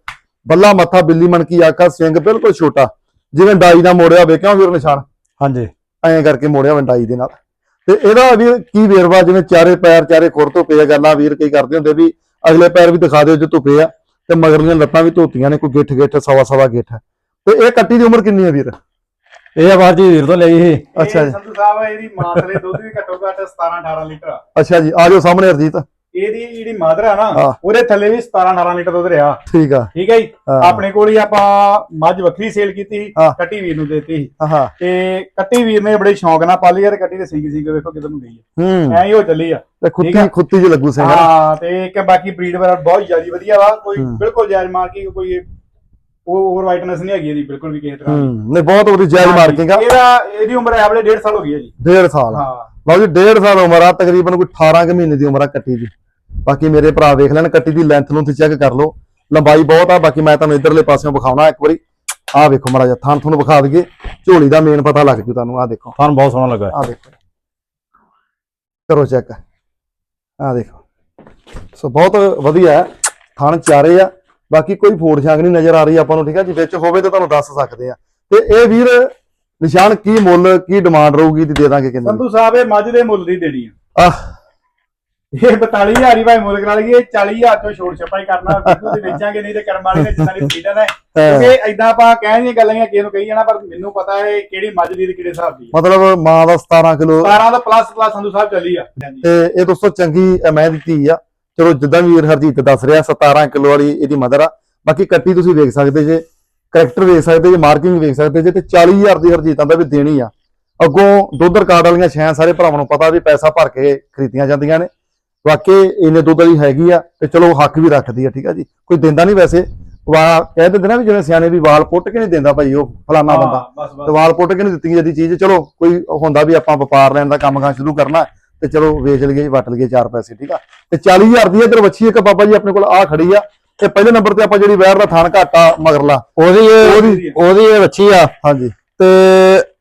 ਬੱਲਾ ਮੱਥਾ ਬਿੱਲੀ ਮਣਕੀ ਆਖਾ ਸਿੰਘ ਬਿਲਕੁਲ ਛੋਟਾ। ਜਿਵੇਂ ਡਾਈ ਦਾ ਮੋੜਿਆ ਵੇਖਿਆ ਵੀਰ ਨਿਸ਼ਾਨ? ਹਾਂਜੀ। ਐਂ ਕਰਕੇ ਮੋੜਿਆ ਹੋਇਆ ਡਾਈ ਦੇ ਨਾਲ। ਤੇ ਇਹਦਾ ਵੀ ਕੀ ਵੇਰਵਾ ਜਿਵੇਂ ਚਾਰੇ ਪੈਰ ਚਾਰੇ ਖੁਰ ਤੋਂ ਪਏ ਗੱਲਾਂ ਵੀਰ ਕੀ ਕਰਦੇ ਹੁੰਦੇ ਵੀ ਅਗਲੇ ਪੈਰ ਵੀ ਦਿਖਾ ਦਿਓ ਜੋ ਧੁੱਪੇ ਆ। ਤੇ ਮਗਰਲੀਆਂ ਲੱਤਾਂ ਵੀ ਧੋਤੀਆਂ ਨੇ ਕੋਈ ਗਿੱਠ ਗਿੱਠ ਸਵਾ ਸਵਾ ਗਿੱਠ। ਤੇ ਇਹ ਕੱਟੀ ਦੀ ਉਮਰ ਕਿੰਨੀ ਹੈ ਵੀਰ? ਇਹ ਆਵਾਜ਼ ਵੀਰ ਤੋਂ ਲਈ ਸੀ ਅੱਛਾ ਜੀ ਸੰਧੂ ਸਾਹਿਬ ਇਹਦੀ ਮਾਤਰੇ ਦੁੱਧ ਵੀ ਘੱਟੋ ਘੱਟ 17 18 ਲੀਟਰ ਆ। ਅੱਛਾ ਜੀ ਆ ਜਾਓ ਸਾਹਮਣੇ ਅਰਜੀਤ ਇਹਦੀ ਜਿਹੜੀ ਮਾਦਰ ਆ ਨਾ। ਉਹਦੇ ਥੱਲੇ ਵੀ 17 18 ਲੀਟਰ ਦੁੱਧ ਰਿਹਾ ਠੀਕ ਆ ਠੀਕ ਹੈ ਜੀ। ਆਪਣੇ ਕੋਲ ਹੀ ਆਪਾਂ ਮੱਝ ਵੱਖਰੀ ਸੇਲ ਕੀਤੀ ਸੀ। ਕੱਟੀ ਵੀਰ ਨੂੰ ਦੇਤੀ ਸੀ। ਤੇ ਕੱਟੀ ਵੀਰ ਨੇ ਬੜੇ ਸ਼ੌਂਕ ਨਾਲ ਪਾਲੀ ਯਾਰ ਕੱਟੀ ਦੇ ਸਿੰਘ ਸਿੰਘ ਵੇਖੋ ਕਿਧਰ ਨੂੰ ਗਈ ਐਂ ਹੀ ਹੋ ਚੱਲੀ ਆ ਤੇ ਖੁੱਤੀ। ਖੁੱਤੀ ਜੀ ਲੱਗੂ ਸਿੰਘ ਹਾਂ ਤੇ ਇੱਕ ਬਾਕੀ ਬਰੀਡ ਵਗੈਰਾ ਬਹੁਤ ਜ਼ਿਆਦਾ ਵਧੀਆ ਵਾ ਕੋਈ। ਬਿਲਕੁਲ ਜਾਇਜ਼ ਮਾਰਕਿੰਗ ਕੋਈ ਉਹ ਓਵਰ ਵਾਈਟਨੈਸ ਨਹੀਂ ਹੈਗੀ ਇਹਦੀ ਬਿਲਕੁਲ ਵੀ ਕਿਸੇ ਤਰ੍ਹਾਂ ਦੀ। ਹੂੰ ਨਹੀਂ ਬਹੁਤ ਉਹਦੀ ਜਾਇਜ਼ ਮਾਰਕਿੰਗ ਆ। ਇਹਦਾ ਇਹਦੀ ਉਮਰ ਐਵਰੇਜ 1.5 ਸਾਲ ਹੋ ਗਈ ਹੈ ਜੀ। ਡੇਢ ਸਾਲ। ਹਾਂ। ਲਓ ਜੀ ਡੇਢ ਸਾਲ ਉਮਰ ਆ ਤਕਰੀਬਨ ਕੋਈ 18 ਕੁ ਮਹੀਨੇ ਦੀ ਉਮਰ ਆ ਕੱਟੀ ਦੀ। ਬਾਕੀ ਮੇਰੇ ਭਰਾ ਵੇਖ ਲੈਣ ਕੱਟੀ ਦੀ ਲੈਂਥ ਨੂੰ ਤੁਸੀਂ ਚੈੱਕ ਕਰ ਲਓ। ਲੰਬਾਈ ਬਹੁਤ ਆ ਬਾਕੀ ਮੈਂ ਤੁਹਾਨੂੰ ਇਧਰਲੇ ਪਾਸਿਓਂ ਵਿਖਾਉਣਾ ਇੱਕ ਵਾਰੀ। ਆਹ ਵੇਖੋ ਮੜਾ ਜਿਹਾ ਥਾਂ ਤੁਹਾਨੂੰ ਵਿਖਾ ਦਈਏ। ਝੋਲੀ ਦਾ ਮੇਨ ਪਤਾ ਲੱਗ ਜੂ ਤੁਹਾਨੂੰ ਆਹ ਦੇਖੋ। ਤੁਹਾਨੂੰ ਬਹੁਤ ਸੋਹਣਾ ਲੱਗਾ। ਆਹ ਦੇਖੋ। ਕਰੋ ਚੈੱਕ ਆਹ ਦੇਖੋ। ਸੋ ਬਹੁਤ ਵਧੀਆ ਹੈ। ਥਣ ਚਾਰੇ ਆ। ਬਾਕੀ ਕੋਈ ਫੋੜ ਛਾਂਗ ਨਹੀਂ ਨਜ਼ਰ ਆ ਰਹੀ ਆਪਾਂ ਨੂੰ ਠੀਕ ਹੈ ਜੀ? ਵਿੱਚ ਹੋਵੇ ਤਾਂ ਤੁਹਾਨੂੰ ਦੱਸ ਸਕਦੇ ਆ। ਤੇ ਇਹ ਵੀਰ ਨਿਸ਼ਾਨ ਕੀ ਮੁੱਲ ਕੀ ਡਿਮਾਂਡ ਰਹੂਗੀ ਤੇ ਦੇ ਦਾਂਗੇ ਕਿੰਨੇ? ਸੰਧੂ ਸਾਹਿਬ ਇਹ ਮੱਝ ਦੇ ਮੁੱਲ ਦੀ ਦੇਣੀ ਆ। ਆਹ। ਇਹ 42000 ਹੀ ਭਾਈ ਮੁੱਲ ਕਰਾ ਲਈਏ 40000 ਤੋਂ ਛੋੜ ਛਪਾਈ ਕਰਨਾ ਦੇ ਵੇਚਾਂਗੇ ਨਹੀਂ ਤੇ ਕਰਮ ਵਾਲੇ ਨੇ ਜਿੰਨਾ ਦੀ ਫਰੀਡਨ ਹੈ। ਕਿਉਂਕਿ ਐਦਾਂ ਆਪਾਂ ਕਹਿਣ ਦੀਆਂ ਗੱਲਾਂ ਆ, ਕਿਸੇ ਨੂੰ ਕਹੀ ਜਾਣਾ ਪਰ ਮੈਨੂੰ ਪਤਾ ਹੈ ਕਿਹੜੀ ਮੱਝ ਦੀ ਤੇ ਕਿਹੜੇ ਹਿਸਾਬ ਦੀ ਮਤਲਬ ਮਾਂ ਦਾ 17 ਕਿਲੋ 17 ਦਾ ਪਲੱਸ ਪਲੱਸ ਸੰਧੂ ਸਾਹਿਬ ਚੱਲੀ ਆ। ਤੇ ਇਹ ਦੋਸਤੋ ਚੰਗੀ ਮੈਂ ਦਿੱਤੀ ਆ। ਚਲੋ ਜਿੱਦਾਂ ਵੀ ਵੀਰ ਹਰਜੀਤ ਦੱਸ ਰਿਹਾ 17 ਕਿਲੋ ਵਾਲੀ ਇਹਦੀ ਮਦਰ ਆ। ਬਾਕੀ ਕੱਟੀ ਤੁਸੀਂ ਵੇਖ ਸਕਦੇ ਜੇ ਕਰੈਕਟਰ ਵੇਖ ਸਕਦੇ ਜੇ ਮਾਰਕਿੰਗ ਵੇਖ ਸਕਦੇ ਜੇ ਤੇ 40000 ਦੀ ਹਰਜੀਤਾਂ ਦਾ ਵੀ ਦੇਣੀ ਆ। ਅੱਗੋਂ ਦੁੱਧ ਰਿਕਾਰਡ ਵਾਲੀਆਂ ਛੈਂ ਸਾਰੇ ਭਰਾਵਾਂ ਨੂੰ ਪਤਾ ਵੀ ਪੈਸਾ ਭਰ ਕੇ ਖਰੀਦੀਆਂ ਜਾਂਦੀਆਂ ਨੇ। ਵਾਕਈ ਇਹਨੇ ਦੁੱਧ ਵਾਲੀ ਹੈਗੀ ਆ ਤੇ ਚਲੋ ਹੱਕ ਵੀ ਰੱਖਦੀ ਆ ਠੀਕ ਆ ਜੀ। ਕੋਈ ਦਿੰਦਾ ਨਹੀਂ ਵੈਸੇ। ਵਾ ਕਹਿ ਦਿੰਦੇ ਨਾ ਵੀ ਜਿਵੇਂ ਸਿਆਣੇ ਵੀ ਵਾਲ ਪੁੱਟ ਕੇ ਨਹੀਂ ਦਿੰਦਾ ਭਾਈ ਉਹ ਫਲਾਨਾ ਬੰਦਾ। ਤੇ ਵਾਲ ਪੁੱਟ ਕੇ ਨਹੀਂ ਦਿੱਤੀ ਜਾਂਦੀ ਚੀਜ਼। ਚਲੋ ਕੋਈ ਹੁੰਦਾ ਵੀ ਆਪਾਂ ਵਪਾਰ ਲੈਣ ਦਾ ਕੰਮ ਕਾਂ ਸ਼ੁਰੂ ਕਰਨਾ। ਤੇ ਚਲੋ ਵੇਚ ਲਈਏ ਵਟ ਲਈਏ ਚਾਰ ਪੈਸੇ ਠੀਕ ਆ? ਤੇ 40000 ਦੀ ਇਧਰ ਵੱਛੀ ਇੱਕ ਬਾਬਾ ਜੀ ਆਪਣੇ ਕੋਲ ਆ ਖੜੀ ਆ। ਤੇ ਪਹਿਲੇ ਨੰਬਰ ਤੇ ਆਪਾਂ ਜਿਹੜੀ ਵੈਰ ਦਾ ਥਾਨ ਘਾਟਾ ਮਗਰਲਾ ਉਹਦੀ ਉਹਦੀ- ਉਹਦੀ ਇਹ ਵੱਛੀ ਆ। ਹਾਂਜੀ। ਤੇ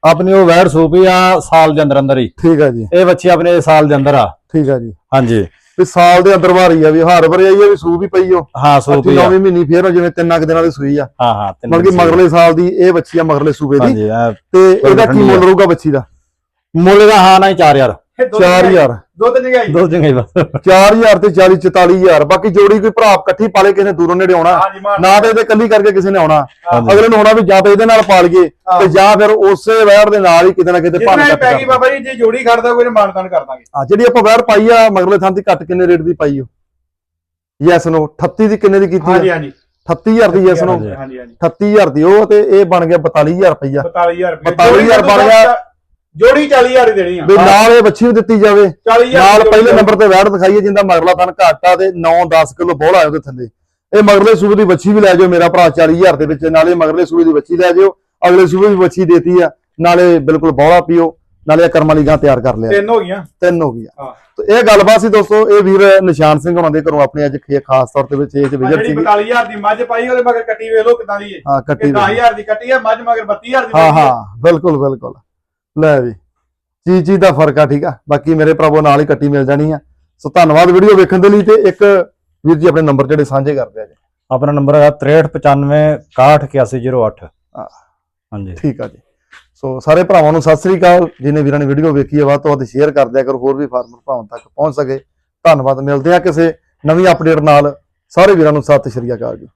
ਆਪਣੀ ਉਹ ਵੈੜ ਸੂਪੀ ਆ ਸਾਲ ਦੇ ਅੰਦਰ ਅੰਦਰ ਹੀ। ਠੀਕ ਆ ਜੀ। ਇਹ ਵੱਛੀ ਆਪਣੇ ਸਾਲ ਦੇ ਅੰਦਰ ਆ। ਠੀਕ ਆ ਜੀ। ਹਾਂਜੀ। ਵੀ ਸਾਲ ਦੇ ਅੰਦਰ ਵਾਰੀ ਆ ਵੀ ਹਾਰ ਭਰ ਆਈ ਆ ਵੀ ਸੂ ਵੀ ਪਈ ਓ ਹਾਂ ਅੱਠੀ ਸੂਪੀ ਆ। ਨੌਵੀਂ ਮਹੀਨੀ ਫੇਰ ਜਿਵੇਂ ਤਿੰਨਾਂ ਕੁ ਦਿਨਾਂ ਦੀ ਸੂਈ ਆ। ਹਾਂ ਹਾਂ ਤਿੰਨ ਮਤਲਬ ਕਿ। ਮਗਰਲੇ ਸਾਲ ਦੀ ਇਹ ਵੱਛੀ ਆ ਮਗਰਲੇ ਸੂਬੇ ਦੀ। ਤੇ ਇਹਦਾ ਕੀ ਮੁੱਲ। ਰਹੂਗਾ ਵੱਛੀ ਦਾ? ਮੁੱਲ ਦਾ ਹਾਂ ਨਾ ਹੀ 4000 ਇਹ ਦੁੱਧ 4000 ਦੁੱਧ ਨਿਗਾਈ ਦੋ ਚੰਗੇ ਬਸ। 4000 ਤੇ 40 44000 ਬਾਕੀ ਜੋੜੀ ਕੋਈ ਭਰਾ ਇਕੱਠੀ ਪਾਲੇ ਕਿਸੇ ਨੇ ਦੂਰੋਂ ਨੇੜੇ ਆਉਣਾ। ਨਾ ਤੇ ਇਹਦੇ ਕੱਲੀ ਕਰਕੇ ਕਿਸੇ ਨੇ ਆਉਣਾ। ਅਗਲੇ ਨੂੰ ਹੋਣਾ ਵੀ ਜਾਂ ਤਾਂ ਇਹਦੇ ਨਾਲ ਪਾਲ ਗਏ ਹਾਂ। ਤੇ ਜਾਂ ਫਿਰ ਉਸੇ ਵੈਰ ਦੇ ਨਾਲ ਹੀ ਕਿਤੇ ਨਾ ਕਿਤੇ ਭੰਨ ਕੱਟ ਪੈ ਗਈ। ਬਾਬਾ ਜੀ ਜੇ ਜੋੜੀ ਖੜਦਾ ਕੋਈ ਮਾਨਤਾਨ ਕਰ ਦਾਂਗੇ। ਹਾਂ ਜਿਹੜੀ ਆਪਾਂ ਵੈਰ ਪਾਈ ਆ ਮਗਰਲੇ ਥਾਂ ਦੀ ਘੱਟ ਕਿੰਨੇ ਰੇਟ ਦੀ ਪਾਈ ਹੋ ਯੈਸ ਨੋ 38 ਦੀ ਕਿੰਨੇ ਦੀ ਕੀਤੀ ਹਾਂਜੀ ਹਾਂਜੀ। 38000 ਦੀ ਯੈਸ ਨੋ ਹਾਂਜੀ। ਹਾਂਜੀ। ਹਾਂਜੀ 38000 ਦੀ ਉਹ ਤੇ ਇਹ ਬਣ ਗਿਆ 42000 ਰੁਪਈਆ। 42000 ਰੁਪਏ 42000 ਬਣ ਗਿਆ। ਜੋੜੀ 40000 ਹੀ ਦੇਣੀ ਆ। ਵੀ ਨਾਲ ਇਹ ਬੱਚੀ ਵੀ ਦਿੱਤੀ ਜਾਵੇ। 40000 ਨਾਲ ਪਹਿਲੇ ਨੰਬਰ ਤੇ ਵੈੜ ਦਿਖਾਈਏ ਜਿੰਦਾ ਮਗਰਲਾ ਥਣ ਘਾਟਾ ਤੇ 9-10 ਕਿਲੋ ਬੋਲਾ ਉਹਦੇ ਥੱਲੇ। ਇਹ ਮਗਰਲੇ ਸੂਬੇ ਦੀ ਬੱਚੀ ਵੀ ਲੈ ਜਾਓ ਮੇਰਾ ਭਰਾ 40000 ਦੇ ਵਿੱਚ ਨਾਲੇ ਮਗਰਲੇ ਸੂਬੇ ਦੀ ਬੱਚੀ ਲੈ ਜਾਓ। ਅਗਲੇ ਸੂਬੇ ਦੀ ਬੱਚੀ ਦੇਤੀ ਆ ਨਾਲੇ ਬਿਲਕੁਲ ਬੋਲਾ ਪੀਓ ਨਾਲੇ ਆਹ ਕਰਮ ਵਾਲੀ ਗਾਂ ਤਿਆਰ ਕਰ ਲਿਆ। ਤਿੰਨ ਹੋ ਗਈਆਂ? ਤਿੰਨ ਹੋ ਗਈਆਂ। ਹਾਂ। ਤੇ ਇਹ ਗੱਲਬਾਤ ਸੀ ਦੋਸਤੋ ਇਹ ਵੀਰ ਨਿਸ਼ਾਨ ਸਿੰਘ ਹੋਣਾ ਦੇ ਘਰੋਂ ਆਪਣੀ ਅੱਜ ਖੇ- ਖਾਸ ਤੌਰ ਤੇ ਵਿੱਚ ਇਹ ਵਿਜ਼ਿਟ ਜਿਹੜੀ ਸੀ 42000 ਦੀ ਮੱਝ ਪਾਈ ਉਹਦੇ ਮਗਰ ਕੱਟੀ ਵੇਖ ਲਓ ਕਿਦਾਂ ਦੀ ਹੈ। ਹਾਂ ਕੱਟੀ ਇਹ ਦੀ। 10000 ਦੀ ਕੱਟੀ ਹੈ ਮੱਝ ਮਗਰ 32000 ਦੀ ਹੈ। ਹਾਂ ਬਿਲਕੁਲ ਬਿਲਕੁਲ। ਲੈ ਵੀ ਚੀਜ਼ ਚੀਜ਼ ਦਾ ਫ਼ਰਕ ਆ ਠੀਕ ਆ। ਬਾਕੀ ਮੇਰੇ ਭਰਾਵੋ ਨਾਲ ਹੀ ਕੱਟੀ ਮਿਲ ਜਾਣੀ ਆ। ਸੋ ਧੰਨਵਾਦ ਵੀਡੀਓ ਵੇਖਣ ਦੇ ਲਈ ਤੇ ਇੱਕ ਵੀਰ ਜੀ ਆਪਣੇ ਨੰਬਰ ਜਿਹੜੇ ਸਾਂਝੇ ਕਰਦੇ ਆ ਜੀ। ਆਪਣਾ ਨੰਬਰ ਹੈਗਾ 6395 618108 ਹਾਂ। ਹਾਂਜੀ। ਠੀਕ ਆ ਜੀ। ਸੋ ਸਾਰੇ ਭਰਾਵਾਂ ਨੂੰ ਸਤਿ ਸ੍ਰੀ ਅਕਾਲ। ਜਿਨੇ ਵੀਰਾਂ ਨੇ ਵੀਡੀਓ ਵੇਖੀ ਹੈ ਵੱਧ ਤੋਂ ਵੱਧ ਸ਼ੇਅਰ ਕਰ ਦਿਆ ਕਰੋ ਹੋਰ ਵੀ ਫਾਰਮਰ ਭਰਾਵਾਂ ਤੱਕ ਪਹੁੰਚ ਸਕੇ। ਧੰਨਵਾਦ। ਮਿਲਦੇ ਆ ਕਿਸੇ ਨਵੀਂ ਅਪਡੇਟ ਨਾਲ। ਸਾਰੇ ਵੀਰਾਂ ਨੂੰ ਸਤਿ ਸ੍ਰੀ ਅਕਾਲ ਜੀ।